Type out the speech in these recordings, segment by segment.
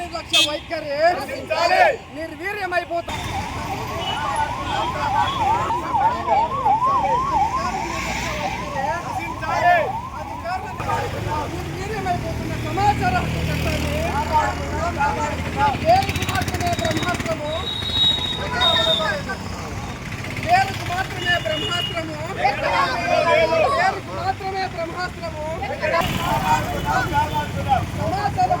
నిర్లక్ష్య వైఖరి నిర్వీర్యమైపోతాం. నిర్వీర్యమైపోతున్న సమాచార హక్కు బ్రహ్మాస్త్రము. పేరుకు మాత్రమే బ్రహ్మాస్త్రము. పేరుకు మాత్రమే బ్రహ్మాస్త్రము. సమాచారం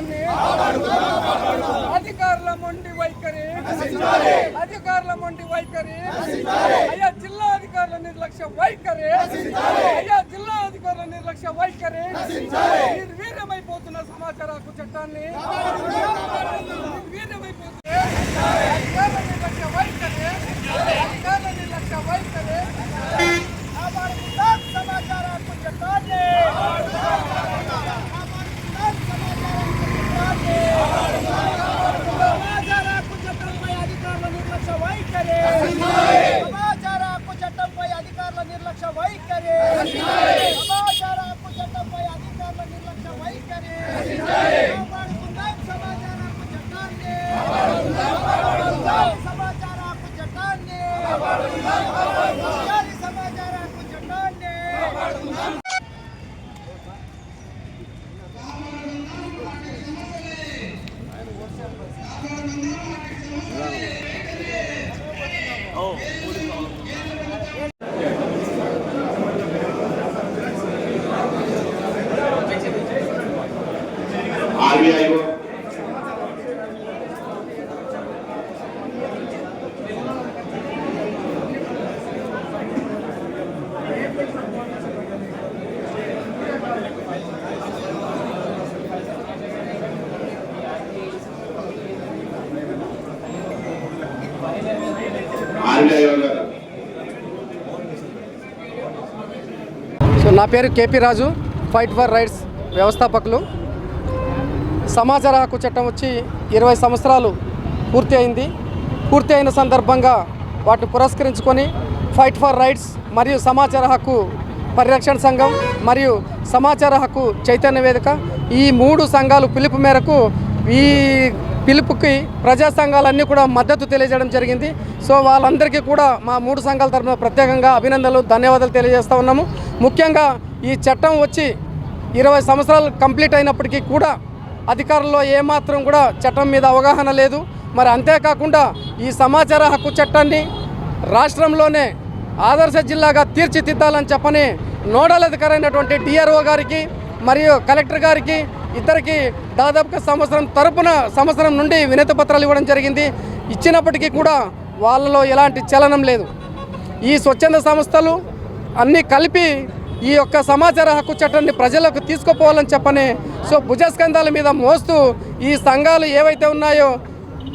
పోరాటాన్ని అధికారుల మొండి వైఖరి అధికారుల మొండి వైఖరి అయ్యా జిల్లా అధికారుల నిర్లక్ష్య వైఖరి అయ్యా జిల్లా అధికారుల నిర్లక్ష్య వైఖరి. వీరమైపోతున్న సమాచార హక్కు చట్టాన్ని నా పేరు KP Raju fight for rights వ్యవస్థాపకులు. సమాచార హక్కు చట్టం వచ్చి ఇరవై సంవత్సరాలు పూర్తి అయింది. పూర్తి అయిన సందర్భంగా వాటిని పురస్కరించుకొని ఫైట్ ఫర్ రైట్స్ మరియు సమాచార హక్కు పరిరక్షణ సంఘం మరియు సమాచార హక్కు చైతన్య వేదిక ఈ మూడు సంఘాలు పిలుపు మేరకు ఈ పిలుపుకి ప్రజా సంఘాలన్నీ కూడా మద్దతు తెలియజేయడం జరిగింది. సో వాళ్ళందరికీ కూడా మా మూడు సంఘాల తరఫున ప్రత్యేకంగా అభినందనలు ధన్యవాదాలు తెలియజేస్తూ ఉన్నాము. ముఖ్యంగా ఈ చట్టం వచ్చి ఇరవై సంవత్సరాలు కంప్లీట్ అయినప్పటికీ కూడా అధికారుల్లో ఏమాత్రం కూడా చట్టం మీద అవగాహన లేదు. మరి అంతేకాకుండా ఈ సమాచార హక్కు చట్టాన్ని రాష్ట్రంలోనే ఆదర్శ జిల్లాగా తీర్చిదిద్దాలని చెప్పని నోడల్ అధికారైనటువంటి డిఆర్ఓ గారికి మరియు కలెక్టర్ గారికి ఇద్దరికి దాదాపుగా సంవత్సరం తరపున సంవత్సరం నుండి వినతి పత్రాలు ఇవ్వడం జరిగింది. ఇచ్చినప్పటికీ కూడా వాళ్ళలో ఎలాంటి చలనం లేదు. ఈ స్వచ్ఛంద సంస్థలు అన్నీ కలిపి ఈ యొక్క సమాచార హక్కు చట్టాన్ని ప్రజలకు తీసుకుపోవాలని చెప్పని సో భుజస్కంధాల మీద మోస్తూ ఈ సంఘాలు ఏవైతే ఉన్నాయో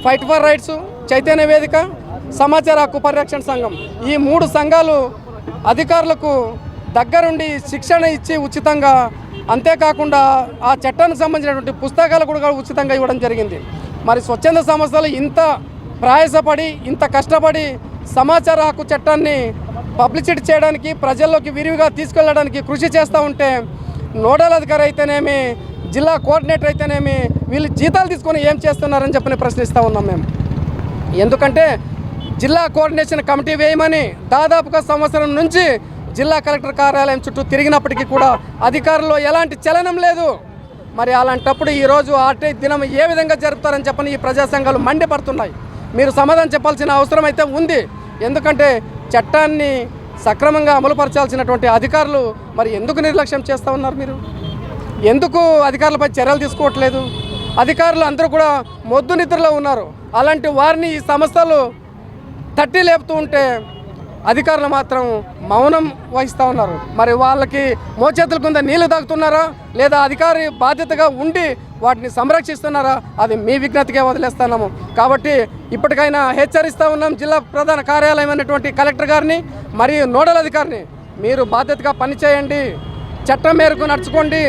ఫైట్ ఫర్ రైట్స్ చైతన్య వేదిక సమాచార హక్కు పరిరక్షణ సంఘం ఈ మూడు సంఘాలు అధికారులకు దగ్గరుండి శిక్షణ ఇచ్చి ఉచితంగా అంతేకాకుండా ఆ చట్టానికి సంబంధించినటువంటి పుస్తకాలు కూడా ఉచితంగా ఇవ్వడం జరిగింది. మరి స్వచ్ఛంద సంస్థలు ఇంత ప్రయాసపడి ఇంత కష్టపడి సమాచార హక్కు చట్టాన్ని పబ్లిసిటీ చేయడానికి ప్రజల్లోకి విరివిగా తీసుకెళ్ళడానికి కృషి చేస్తూ ఉంటే నోడల్ అధికారి అయితేనేమి జిల్లా కోఆర్డినేటర్ అయితేనేమి వీళ్ళు జీతాలు తీసుకొని ఏం చేస్తున్నారని చెప్పని ప్రశ్నిస్తూ ఉన్నాం మేము. ఎందుకంటే జిల్లా కోఆర్డినేషన్ కమిటీ వేయమని దాదాపుగా సంవత్సరం నుంచి జిల్లా కలెక్టర్ కార్యాలయం చుట్టూ తిరిగినప్పటికీ కూడా అధికారుల్లో ఎలాంటి చలనం లేదు. మరి అలాంటప్పుడు ఈరోజు ఆర్టీ దినం ఏ విధంగా జరుపుతారని చెప్పని ఈ ప్రజా సంఘాలు మండిపడుతున్నాయి. మీరు సమాధానం చెప్పాల్సిన అవసరం అయితే ఉంది. ఎందుకంటే చట్టాన్ని సక్రమంగా అమలుపరచాల్సినటువంటి అధికారులు మరి ఎందుకు నిర్లక్ష్యం చేస్తూ ఉన్నారు మీరు? ఎందుకు అధికారులపై చర్యలు తీసుకోవట్లేదు? అధికారులు అందరూ కూడా మొద్దు నిద్రలో ఉన్నారు. అలాంటి వారిని ఈ సంస్థలు తట్టి లేపుతూ ఉంటే అధికారులు మాత్రం మౌనం వహిస్తూ ఉన్నారు. మరి వాళ్ళకి మోచేతుల కింద నీళ్ళు తాగుతున్నారా? లేదా అధికారి బాధ్యతగా ఉండి వాటిని సంరక్షిస్తున్నారా? అది మీ విజ్ఞతకే వదిలేస్తున్నాము కాబట్టి ఇప్పటికైనా హెచ్చరిస్తూ ఉన్నాం జిల్లా ప్రధాన కార్యాలయం అనేటువంటి కలెక్టర్ గారిని మరియు నోడల్ అధికారిని. మీరు బాధ్యతగా పనిచేయండి చట్టం మేరకు నడుచుకోండి.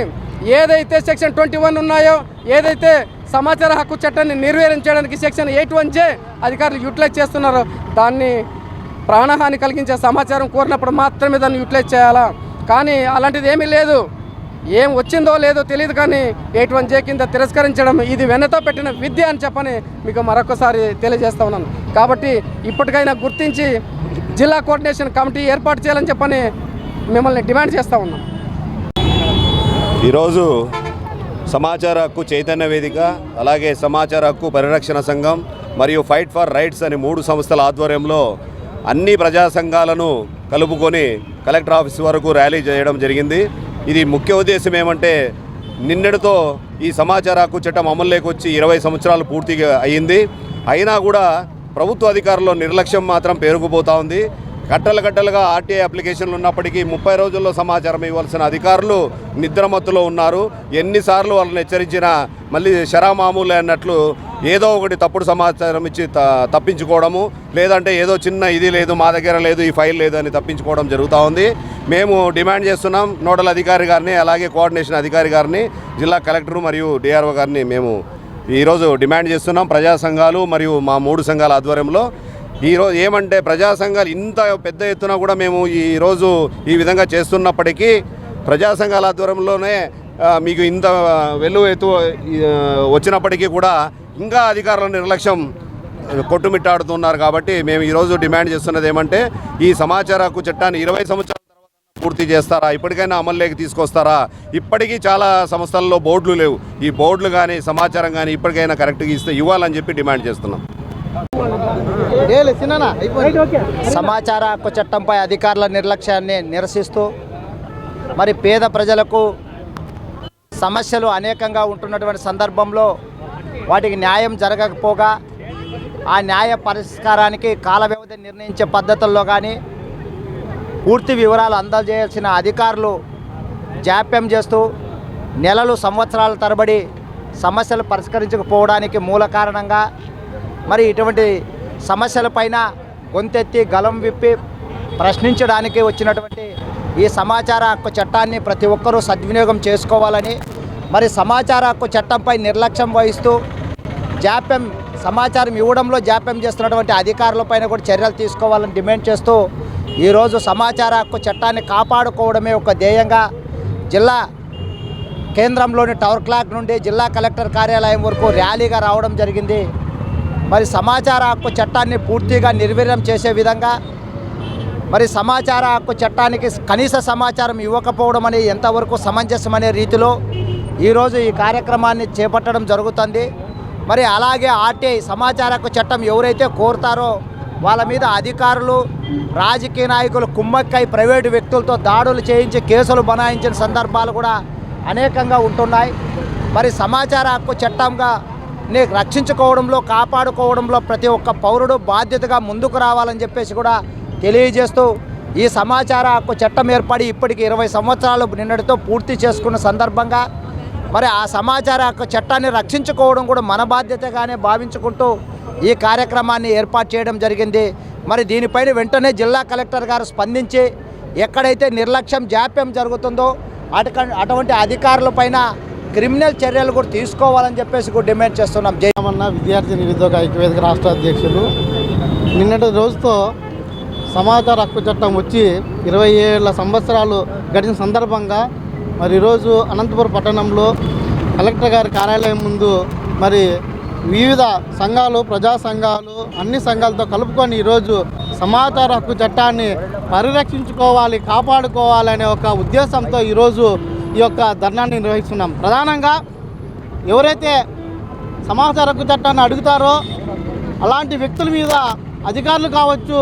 ఏదైతే సెక్షన్ ట్వంటీ వన్ ఉన్నాయో ఏదైతే సమాచార హక్కు చట్టాన్ని నిర్వహించడానికి సెక్షన్ ఎయిట్ వన్ జే అధికారులు యూటిలైజ్ చేస్తున్నారో దాన్ని ప్రాణహాని కలిగించే సమాచారం కోరినప్పుడు మాత్రమే దాన్ని యూటిలైజ్ చేయాలా? కానీ అలాంటిది ఏమీ లేదు. ఏం వచ్చిందో లేదో తెలియదు కానీ ఎయిట్ వన్ జే కింద తిరస్కరించడం ఇది వెన్నతో పెట్టిన విద్య అని చెప్పని మీకు మరొకసారి తెలియజేస్తా ఉన్నాను. కాబట్టి ఇప్పటికైనా గుర్తించి జిల్లా కోఆర్డినేషన్ కమిటీ ఏర్పాటు చేయాలని చెప్పని మిమ్మల్ని డిమాండ్ చేస్తూ ఉన్నాం. ఈరోజు సమాచార హక్కు చైతన్య వేదిక అలాగే సమాచార హక్కు పరిరక్షణ సంఘం మరియు ఫైట్ ఫర్ రైట్స్ అనే మూడు సంస్థల ఆధ్వర్యంలో అన్ని ప్రజా సంఘాలను కలుపుకొని కలెక్టర్ ఆఫీస్ వరకు ర్యాలీ చేయడం జరిగింది. ఇది ముఖ్య ఉద్దేశం ఏమంటే నిన్నటితో ఈ సమాచార హక్కు చట్టం అమల్లోకి వచ్చి ఇరవై సంవత్సరాలు పూర్తిగా అయ్యింది. అయినా కూడా ప్రభుత్వ అధికారుల్లో నిర్లక్ష్యం మాత్రం పేరుకుపోతా ఉంది. గట్టలు గట్టలుగా ఆర్టీఐ అప్లికేషన్లు ఉన్నప్పటికీ ముప్పై రోజుల్లో సమాచారం ఇవ్వాల్సిన అధికారులు నిద్రమత్తులో ఉన్నారు. ఎన్నిసార్లు వాళ్ళని హెచ్చరించినా మళ్ళీ శరామామూలే అన్నట్లు ఏదో ఒకటి తప్పుడు సమాచారం ఇచ్చి త- తప్పించుకోవడము లేదంటే ఏదో చిన్న ఇది లేదు మా దగ్గర లేదు ఈ ఫైల్ లేదు అని తప్పించుకోవడం జరుగుతూ ఉంది. మేము డిమాండ్ చేస్తున్నాం నోడల్ అధికారి గారిని అలాగే కోఆర్డినేషన్ అధికారి గారిని జిల్లా కలెక్టర్ మరియు డిఆర్ఓ గారిని మేము ఈరోజు డిమాండ్ చేస్తున్నాం. ప్రజా సంఘాలు మరియు మా మూడు సంఘాల ఆధ్వర్యంలో ఈరోజు ఏమంటే ప్రజా సంఘాలు ఇంత పెద్ద ఎత్తున కూడా మేము ఈరోజు ఈ విధంగా చేస్తున్నప్పటికీ ప్రజా సంఘాల ఆధ్వర్యంలోనే మీకు ఇంత వెలువ ఎత్తు వచ్చినప్పటికీ కూడా ఇంకా అధికారుల నిర్లక్ష్యం కొట్టుమిట్టాడుతున్నారు కాబట్టి మేము ఈరోజు డిమాండ్ చేస్తున్నది ఏమంటే ఈ సమాచార హక్కు చట్టాన్ని ఇరవై సంవత్సరాల తర్వాత పూర్తి చేస్తారా? ఇప్పటికైనా అమల్లోకి తీసుకొస్తారా? ఇప్పటికీ చాలా సంస్థల్లో బోర్డులు లేవు. ఈ బోర్డులు కానీ సమాచారం కానీ ఇప్పటికైనా కరెక్ట్గా ఇస్తే ఇవ్వాలని చెప్పి డిమాండ్ చేస్తున్నాం. సమాచార హక్కు చట్టంపై అధికారుల నిర్లక్ష్యాన్ని నిరసిస్తూ మరి పేద ప్రజలకు సమస్యలు అనేకంగా ఉంటున్నటువంటి సందర్భంలో వాటికి న్యాయం జరగకపోగా ఆ న్యాయ పరిష్కారానికి కాల వ్యవధి నిర్ణయించే పద్ధతుల్లో కానీ పూర్తి వివరాలు అందజేయాల్సిన అధికారులు జాప్యం చేస్తూ నెలలు సంవత్సరాల తరబడి సమస్యలు పరిష్కరించకపోవడానికి మూల కారణంగా మరి ఇటువంటి సమస్యలపైన గొంతెత్తి గలం విప్పి ప్రశ్నించడానికి వచ్చినటువంటి ఈ సమాచార హక్కు చట్టాన్ని ప్రతి ఒక్కరూ సద్వినియోగం చేసుకోవాలని మరి సమాచార హక్కు చట్టంపై నిర్లక్ష్యం వహిస్తూ జాప్యం సమాచారం ఇవ్వడంలో జాప్యం చేస్తున్నటువంటి అధికారులపైన కూడా చర్యలు తీసుకోవాలని డిమాండ్ చేస్తూ ఈరోజు సమాచార హక్కు చట్టాన్ని కాపాడుకోవడమే ఒక ధ్యేయంగా జిల్లా కేంద్రంలోని టవర్ క్లాక్ నుండి జిల్లా కలెక్టర్ కార్యాలయం వరకు ర్యాలీగా రావడం జరిగింది. మరి సమాచార హక్కు చట్టాన్ని పూర్తిగా నిర్వీర్యం చేసే విధంగా మరి సమాచార హక్కు చట్టానికి కనీస సమాచారం ఇవ్వకపోవడం అనేది ఎంతవరకు సమంజసమనే రీతిలో ఈరోజు ఈ కార్యక్రమాన్ని చేపట్టడం జరుగుతుంది. మరి అలాగే ఆర్టీఐ సమాచార హక్కు చట్టం ఎవరైతే కోరుతారో వాళ్ళ మీద అధికారులు రాజకీయ నాయకులు కుమ్మక్కై ప్రైవేటు వ్యక్తులతో దాడులు చేయించి కేసులు బనాయించిన సందర్భాలు కూడా అనేకంగా ఉంటున్నాయి. మరి సమాచార హక్కు చట్టంగా రక్షించుకోవడంలో కాపాడుకోవడంలో ప్రతి ఒక్క పౌరుడు బాధ్యతగా ముందుకు రావాలని చెప్పేసి కూడా తెలియజేస్తూ ఈ సమాచార హక్కు చట్టం ఏర్పడి ఇప్పటికి ఇరవై సంవత్సరాలు నిన్నటితో పూర్తి చేసుకున్న సందర్భంగా మరి ఆ సమాచార హక్కు చట్టాన్ని రక్షించుకోవడం కూడా మన బాధ్యతగానే భావించుకుంటూ ఈ కార్యక్రమాన్ని ఏర్పాటు చేయడం జరిగింది. మరి దీనిపైన వెంటనే జిల్లా కలెక్టర్ గారు స్పందించి ఎక్కడైతే నిర్లక్ష్యం జాప్యం జరుగుతుందో అటుక అటువంటి అధికారులపైన క్రిమినల్ చర్యలు కూడా తీసుకోవాలని చెప్పేసి కూడా డిమాండ్ చేస్తున్నాం. జయమన్న విద్యార్థి నిరుద్యోగ ఐక్యవేదిక రాష్ట్ర అధ్యక్షులు. నిన్నటి రోజుతో సమాచార హక్కు చట్టం వచ్చి ఇరవై ఏళ్ళ సంవత్సరాలు గడిచిన సందర్భంగా మరి ఈరోజు అనంతపురం పట్టణంలో కలెక్టర్ గారి కార్యాలయం ముందు మరి వివిధ సంఘాలు ప్రజా సంఘాలు అన్ని సంఘాలతో కలుపుకొని ఈరోజు సమాచార హక్కు చట్టాన్ని పరిరక్షించుకోవాలి కాపాడుకోవాలనే ఒక ఉద్దేశంతో ఈరోజు ఈ యొక్క ధర్నాన్ని నిర్వహిస్తున్నాం. ప్రధానంగా ఎవరైతే సమాచార హక్కు చట్టాన్ని అడుగుతారో అలాంటి వ్యక్తుల మీద అధికారులు కావచ్చు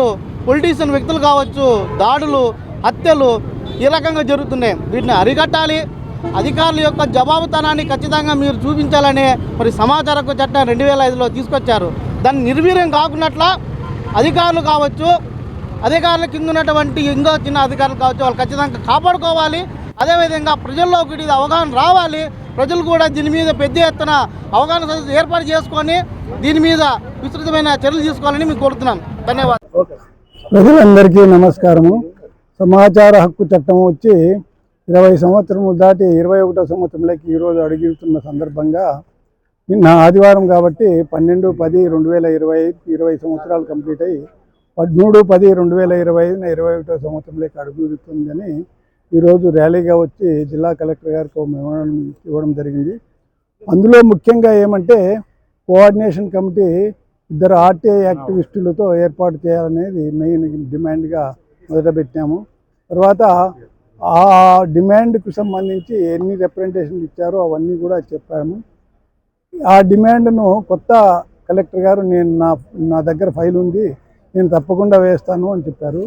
పొలిటీషియన్ వ్యక్తులు కావచ్చు దాడులు హత్యలు ఈ రకంగా జరుగుతున్నాయి. వీటిని అరికట్టాలి. అధికారుల యొక్క జవాబుతనాన్ని ఖచ్చితంగా మీరు చూపించాలని మరి సమాచార హక్కు చట్టం రెండు వేల ఐదులో తీసుకొచ్చారు. దాన్ని నిర్వీర్యం కాకున్నట్ల అధికారులు కావచ్చు అధికారుల కింద ఉన్నటువంటి ఇంకో చిన్న అధికారులు కావచ్చు వాళ్ళు ఖచ్చితంగా కాపాడుకోవాలి. అదేవిధంగా ప్రజల్లోకి ఇది అవగాహన రావాలి. ప్రజలు కూడా దీని మీద పెద్ద ఎత్తున అవగాహన సదస్సు ఏర్పాటు చేసుకొని దీని మీద విస్తృతమైన చర్యలు తీసుకోవాలని మేము కోరుతున్నాం ధన్యవాదాలు. ప్రజలందరికీ నమస్కారము. సమాచార హక్కు చట్టం వచ్చి ఇరవై సంవత్సరము దాటి ఇరవై ఒకటో సంవత్సరంలోకి ఈరోజు అడుగుతున్న సందర్భంగా నిన్న ఆదివారం కాబట్టి పన్నెండు పది రెండు వేల ఇరవై ఇరవై సంవత్సరాలు కంప్లీట్ అయ్యి పదమూడు పది రెండు వేల ఇరవై ఐదున ఇరవై ఒకటో సంవత్సరంలోకి అడుగుతుందని ఈరోజు ర్యాలీగా వచ్చి జిల్లా కలెక్టర్ గారికి మెమోరాండం ఇవ్వడం జరిగింది. అందులో ముఖ్యంగా ఏమంటే కోఆర్డినేషన్ కమిటీ ఇద్దరు ఆర్టీఐ యాక్టివిస్టులతో ఏర్పాటు చేయాలనేది మెయిన్ డిమాండ్గా మొదలుపెట్టాము. తర్వాత ఆ డిమాండ్కు సంబంధించి ఎన్ని రిప్రజెంటేషన్లు ఇచ్చారో అవన్నీ కూడా చెప్పాము. ఆ డిమాండ్ను కొత్త కలెక్టర్ గారు నేను నా నా దగ్గర ఫైల్ ఉంది నేను తప్పకుండా వేస్తాను అని చెప్పారు.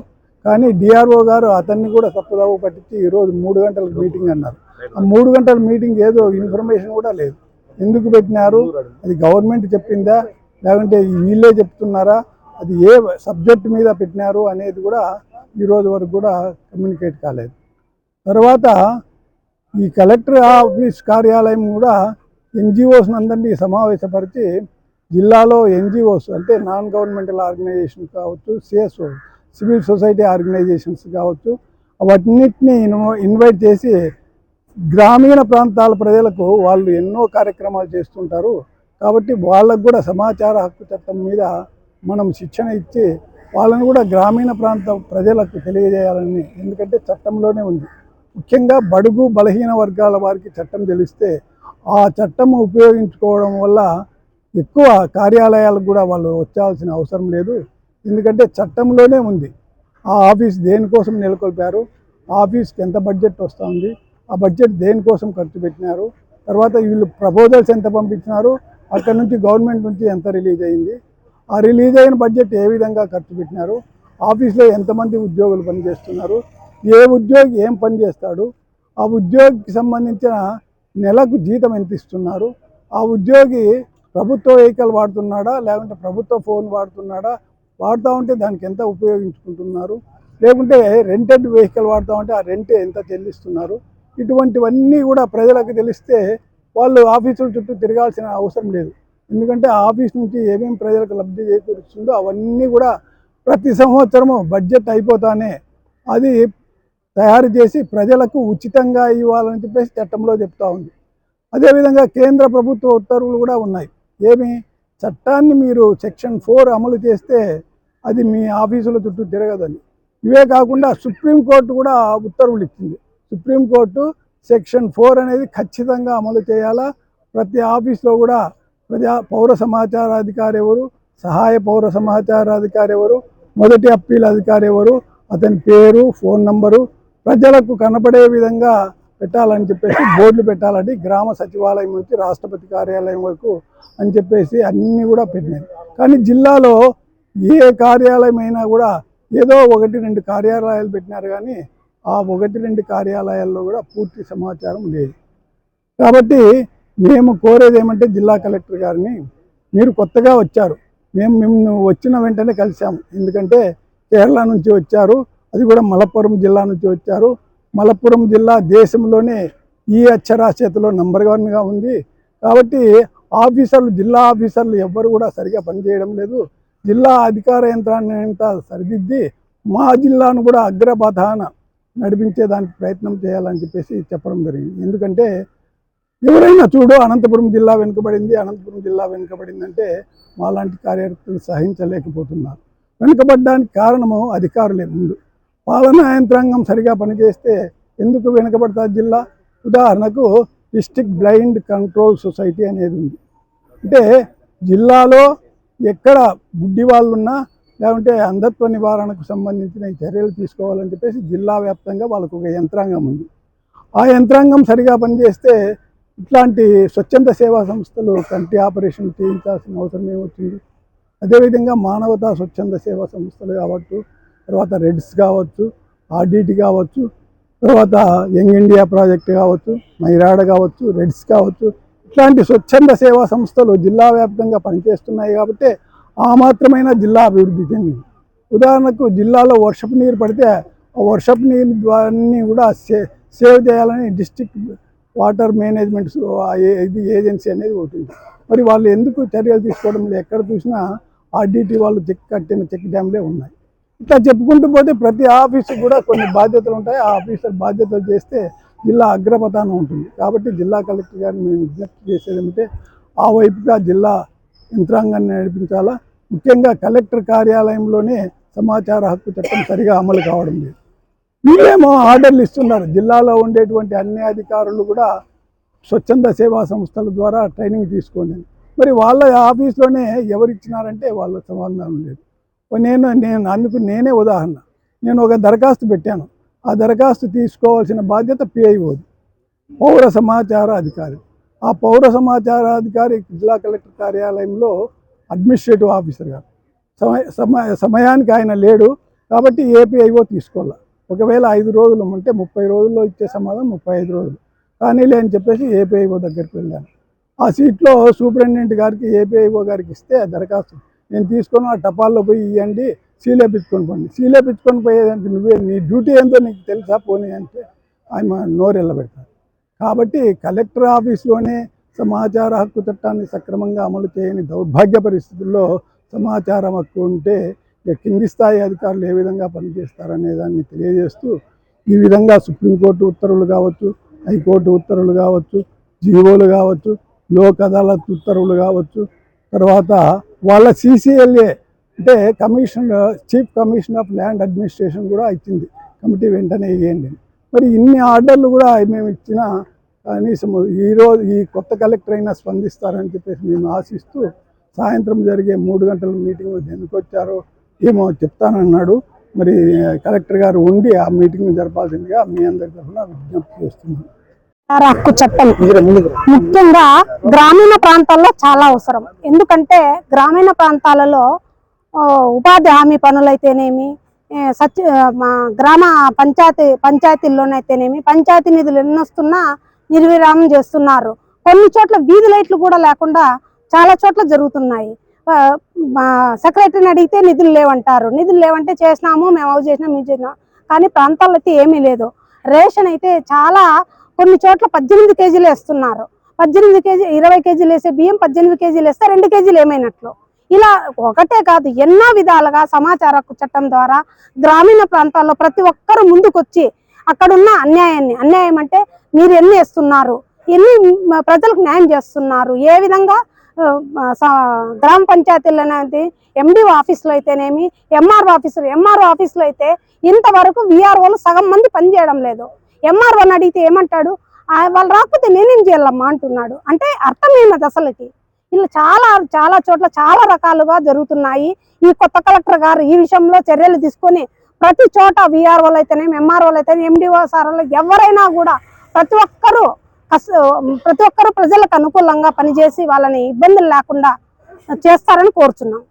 కానీ డిఆర్ఓ గారు అతన్ని కూడా తప్పుదావు పట్టించి ఈరోజు మూడు గంటల మీటింగ్ అన్నారు. ఆ మూడు గంటల మీటింగ్ ఏదో ఇన్ఫర్మేషన్ కూడా లేదు. ఎందుకు పెట్టినారు? అది గవర్నమెంట్ చెప్పిందా? లేకుంటే వీళ్ళే చెప్తున్నారా? అది ఏ సబ్జెక్ట్ మీద పెట్టినారు అనేది కూడా ఈరోజు వరకు కూడా కమ్యూనికేట్ కాలేదు. తర్వాత ఈ కలెక్టర్ ఆఫీస్ కార్యాలయం కూడా ఎన్జిఓస్ అందరినీ సమావేశపరిచి జిల్లాలో ఎన్జిఓస్ అంటే నాన్ గవర్నమెంటల్ ఆర్గనైజేషన్ కావచ్చు సిఎస్ఓ సివిల్ సొసైటీ ఆర్గనైజేషన్స్ కావచ్చు వాటిన్నిటిని ఇన్వైట్ చేసి గ్రామీణ ప్రాంతాల ప్రజలకు వాళ్ళు ఎన్నో కార్యక్రమాలు చేస్తుంటారు. కాబట్టి వాళ్ళకు కూడా సమాచార హక్కు చట్టం మీద మనం శిక్షణ ఇచ్చి వాళ్ళని కూడా గ్రామీణ ప్రాంత ప్రజలకు తెలియజేయాలని ఎందుకంటే చట్టంలోనే ఉంది. ముఖ్యంగా బడుగు బలహీన వర్గాల వారికి చట్టం తెలిస్తే ఆ చట్టం ఉపయోగించుకోవడం వల్ల ఎక్కువ కార్యాలయాలకు కూడా వాళ్ళు వచ్చాల్సిన అవసరం లేదు. ఎందుకంటే చట్టంలోనే ఉంది. ఆ ఆఫీస్ దేనికోసం నెలకొల్పారు? ఆఫీస్కి ఎంత బడ్జెట్ వస్తుంది ఆ బడ్జెట్ దేనికోసం ఖర్చు పెట్టినారు? తర్వాత వీళ్ళు ప్రపోజల్స్ ఎంత పంపించినారు? అక్కడ నుంచి గవర్నమెంట్ నుంచి ఎంత రిలీజ్ అయింది? ఆ రిలీజ్ అయిన బడ్జెట్ ఏ విధంగా ఖర్చు పెట్టినారు? ఆఫీస్లో ఎంతమంది ఉద్యోగులు పనిచేస్తున్నారు? ఏ ఉద్యోగి ఏం పని చేస్తాడు? ఆ ఉద్యోగికి సంబంధించిన నెలకు జీతం ఎంత ఇస్తున్నారు? ఆ ఉద్యోగి ప్రభుత్వ వెహికల్ వాడుతున్నాడా? లేకుంటే ప్రభుత్వ ఫోన్ వాడుతున్నాడా? వాడుతూ ఉంటే దానికి ఎంత ఉపయోగించుకుంటున్నారు? లేకుంటే రెంటెడ్ వెహికల్ వాడుతూ ఉంటే ఆ రెంట్ ఎంత చెల్లిస్తున్నారు? ఇటువంటివన్నీ కూడా ప్రజలకు తెలిస్తే వాళ్ళు ఆఫీసుల చుట్టూ తిరగాల్సిన అవసరం లేదు. ఎందుకంటే ఆ ఆఫీస్ నుంచి ఏమేమి ప్రజలకు లబ్ధి చేకూరుస్తుందో అవన్నీ కూడా ప్రతి సంవత్సరము బడ్జెట్ అయిపోతానే. అది తయారు చేసి ప్రజలకు ఉచితంగా ఇవ్వాలని చెప్పేసి చట్టంలో చెప్తా ఉంది. అదేవిధంగా కేంద్ర ప్రభుత్వ ఉత్తర్వులు కూడా ఉన్నాయి. ఏమి? చట్టాన్ని మీరు సెక్షన్ ఫోర్ అమలు చేస్తే అది మీ ఆఫీసుల చుట్టూ తిరగదని. ఇవే కాకుండా సుప్రీంకోర్టు కూడా ఉత్తర్వులు ఇచ్చింది. సుప్రీంకోర్టు సెక్షన్ ఫోర్ అనేది ఖచ్చితంగా అమలు చేయాలా? ప్రతి ఆఫీస్లో కూడా ప్రజా పౌర సమాచార అధికారి ఎవరు? సహాయ పౌర సమాచార అధికారి ఎవరు? మొదటి అప్పీల్ అధికారి ఎవరు? అతని పేరు ఫోన్ నంబరు ప్రజలకు కనపడే విధంగా పెట్టాలని చెప్పేసి బోర్డులు పెట్టాలని గ్రామ సచివాలయం నుంచి రాష్ట్రపతి కార్యాలయం వరకు అని చెప్పేసి అన్నీ కూడా పెట్టినాయి. కానీ జిల్లాలో ఏ కార్యాలయం అయినా కూడా ఏదో ఒకటి రెండు కార్యాలయాలు పెట్టినారు కానీ ఆ ఒకటి రెండు కార్యాలయాల్లో కూడా పూర్తి సమాచారం లేదు. కాబట్టి మేము కోరేది ఏమంటే జిల్లా కలెక్టర్ గారిని మీరు కొత్తగా వచ్చారు. మేము మేము వచ్చిన వెంటనే కలిసాము ఎందుకంటే కేరళ నుంచి వచ్చారు. అది కూడా మలప్పురం జిల్లా నుంచి వచ్చారు. మలప్పురం జిల్లా దేశంలోనే ఈ అక్షరాస్యతలో నంబర్ వన్గా ఉంది. కాబట్టి ఆఫీసర్లు జిల్లా ఆఫీసర్లు ఎవ్వరు కూడా సరిగా పనిచేయడం లేదు. జిల్లా అధికార యంత్రాన్ని అంతా సరిదిద్ది మా జిల్లాను కూడా అగ్రపథాన నడిపించేదానికి ప్రయత్నం చేయాలని చెప్పేసి చెప్పడం జరిగింది. ఎందుకంటే ఎవరైనా చూడు అనంతపురం జిల్లా వెనుకబడింది అనంతపురం జిల్లా వెనుకబడింది అంటే మాలాంటి కార్యకర్తలు సహించలేకపోతున్నారు. వెనుకబడ్డానికి కారణము అధికారులే ముందు. పాలనా యంత్రాంగం సరిగా పనిచేస్తే ఎందుకు వెనుకబడతారు జిల్లా? ఉదాహరణకు డిస్టిక్ బ్లైండ్ కంట్రోల్ సొసైటీ అనేది ఉంది. అంటే జిల్లాలో ఎక్కడ గుడ్డి వాళ్ళు ఉన్నా లేకుంటే అంధత్వ నివారణకు సంబంధించిన చర్యలు తీసుకోవాలని చెప్పేసి జిల్లా వ్యాప్తంగా వాళ్ళకు ఒక యంత్రాంగం ఉంది. ఆ యంత్రాంగం సరిగా పనిచేస్తే ఇట్లాంటి స్వచ్ఛంద సేవా సంస్థలు కంటి ఆపరేషన్ చేయించాల్సిన అవసరం ఏమొచ్చింది? అదేవిధంగా మానవతా స్వచ్ఛంద సేవా సంస్థలు కాబట్టి తర్వాత రెడ్స్ కావచ్చు ఆర్డిటి కావచ్చు తర్వాత యంగ్ ఇండియా ప్రాజెక్ట్ కావచ్చు మైరాడ కావచ్చు రెడ్స్ కావచ్చు ఇట్లాంటి స్వచ్ఛంద సేవా సంస్థలు జిల్లా వ్యాప్తంగా పనిచేస్తున్నాయి కాబట్టి ఆ మాత్రమైన జిల్లా అభివృద్ధి చెందింది. ఉదాహరణకు జిల్లాలో వర్షపు నీరు పడితే ఆ వర్షపు నీరు ద్వారాన్ని కూడా సే సేవ్ చేయాలని డిస్టిక్ వాటర్ మేనేజ్మెంట్ ఇది ఏజెన్సీ అనేది ఒకటి మరి వాళ్ళు ఎందుకు చర్యలు తీసుకోవడం లేదు? ఎక్కడ చూసినా ఆర్డిటి వాళ్ళు చెక్ కట్టిన చెక్ డ్యామ్లే ఉన్నాయి. ఇట్లా చెప్పుకుంటూ పోతే ప్రతి ఆఫీసు కూడా కొన్ని బాధ్యతలు ఉంటాయి. ఆ ఆఫీసర్ బాధ్యతలు చేస్తే జిల్లా అగ్రపథానం ఉంటుంది. కాబట్టి జిల్లా కలెక్టర్ గారిని మేము విజ్ఞప్తి చేసేది ఏమంటే ఆ వైపుగా జిల్లా యంత్రాంగాన్ని నడిపించాలా? ముఖ్యంగా కలెక్టర్ కార్యాలయంలోనే సమాచార హక్కు చట్టం సరిగా అమలు కావడం లేదు. వీళ్ళేమో ఆర్డర్లు ఇస్తున్నారు. జిల్లాలో ఉండేటువంటి అన్ని అధికారులు కూడా స్వచ్ఛంద సేవా సంస్థల ద్వారా ట్రైనింగ్ తీసుకోండి మరి వాళ్ళ ఆఫీస్లోనే ఎవరు ఇచ్చినారంటే వాళ్ళ సమాధానం లేదు. నేను నేను అందుకు నేనే ఉదాహరణ. నేను ఒక దరఖాస్తు పెట్టాను. ఆ దరఖాస్తు తీసుకోవాల్సిన బాధ్యత పిఐఓది పౌర సమాచార అధికారి. ఆ పౌర సమాచార అధికారి జిల్లా కలెక్టర్ కార్యాలయంలో అడ్మినిస్ట్రేటివ్ ఆఫీసర్ గారు. సమయ సమయానికి ఆయన లేడు కాబట్టి ఏపీఐఓ తీసుకోవాలి. ఒకవేళ ఐదు రోజులు ఉంటే ముప్పై రోజుల్లో ఇచ్చే సమాధానం ముప్పై ఐదు రోజులు. కానీ లేని చెప్పేసి ఏపీఐఓ దగ్గరికి వెళ్ళాను. ఆ సీట్లో సూపరింటెండెంట్ గారికి ఏపీఐఓ గారికి ఇస్తే ఆ దరఖాస్తు నేను తీసుకొని ఆ టపాల్లో పోయి ఇవ్వండి సీలేపించుకొని పోండి. సీలేపించుకొని పోయేదంటే నువ్వే నీ డ్యూటీ ఏందో నీకు తెలుసా పోనీ అంటే ఆయన నోరెళ్ళబెడతారు కాబట్టి కలెక్టర్ ఆఫీస్లోనే సమాచార హక్కు చట్టాన్ని సక్రమంగా అమలు చేయని దౌర్భాగ్య పరిస్థితుల్లో సమాచారం హక్కు ఉంటే కింది స్థాయి అధికారులు ఏ విధంగా పనిచేస్తారనే దాన్ని తెలియజేస్తూ ఈ విధంగా సుప్రీంకోర్టు ఉత్తర్వులు కావచ్చు హైకోర్టు ఉత్తర్వులు కావచ్చు జీవోలు కావచ్చు లోక్ అదాలత్ ఉత్తర్వులు కావచ్చు తర్వాత వాళ్ళ సీసీఎల్ఏ అంటే commission chief commission of land administration కూడా ఇచ్చింది. కమిటీ వెంటనే వేయండి మరి ఇన్ని ఆర్డర్లు కూడా మేము ఇచ్చిన కనీసం ఈ రోజు ఈ కొత్త కలెక్టర్ అయినా స్పందిస్తారని చెప్పేసి మేము ఆశిస్తూ సాయంత్రం జరిగే మూడు గంటల మీటింగ్ ఎందుకు వచ్చారో ఏమో చెప్తానన్నాడు. మరి కలెక్టర్ గారు ఉండి ఆ మీటింగ్ జరపాల్సిందిగా మీ అందరి తరఫున విజ్ఞప్తి చేస్తున్నాను. హక్కు చట్టం. ముఖ్యంగా గ్రామీణ ప్రాంతాల్లో చాలా అవసరం. ఎందుకంటే గ్రామీణ ప్రాంతాలలో ఉపాధి హామీ పనులైతేనేమి సచ్ గ్రామ పంచాయతీ పంచాయతీల్లోనైతేనేమి పంచాయతీ నిధులు ఎన్నొస్తున్నా నిర్విరామం చేస్తున్నారు. కొన్ని చోట్ల వీధి లైట్లు కూడా లేకుండా చాలా చోట్ల జరుగుతున్నాయి. సెక్రటరీని అడిగితే నిధులు లేవంటారు. నిధులు లేవంటే చేసినాము మేము అవి చేసినాం మేము చేసినాం. కానీ ప్రాంతాల్లో అయితే ఏమీ లేదు. రేషన్ అయితే చాలా కొన్ని చోట్ల పద్దెనిమిది కేజీలు వేస్తున్నారు. పద్దెనిమిది కేజీ ఇరవై కేజీలు వేసే బియ్యం పద్దెనిమిది కేజీలు వేస్తే రెండు కేజీలు ఏమైనట్లు. ఇలా ఒకటే కాదు ఎన్నో విధాలుగా సమాచార చట్టం ద్వారా గ్రామీణ ప్రాంతాల్లో ప్రతి ఒక్కరూ ముందుకొచ్చి అక్కడున్న అన్యాయాన్ని అన్యాయం అంటే మీరు ఎన్ని వేస్తున్నారు ఎన్ని ప్రజలకు న్యాయం చేస్తున్నారు ఏ విధంగా గ్రామ పంచాయతీలు అనేది ఎండిఓ ఆఫీసులో అయితేనేమి ఎంఆర్ఓ ఆఫీసులు ఎంఆర్ఓ ఆఫీసులో అయితే ఇంతవరకు విఆర్ఓలు సగం మంది పనిచేయడం లేదు. ఎంఆర్ఓని అడిగితే ఏమంటాడు? వాళ్ళు రాకపోతే నేనేం చేయాలమ్మా అంటున్నాడు. అంటే అర్థమైనది అసలుకి? ఇలా చాలా చాలా చోట్ల చాలా రకాలుగా జరుగుతున్నాయి. ఈ కొత్త కలెక్టర్ గారు ఈ విషయంలో చర్యలు తీసుకొని ప్రతి చోట విఆర్ఓలు అయితేనే ఎంఆర్ఓలు అయితేనే ఎండిఓ సార్లు ఎవరైనా కూడా ప్రతి ఒక్కరూ ప్రతి ఒక్కరూ ప్రజలకు అనుకూలంగా పనిచేసి వాళ్ళని ఇబ్బందులు లేకుండా చేస్తారని కోరుచున్నాం.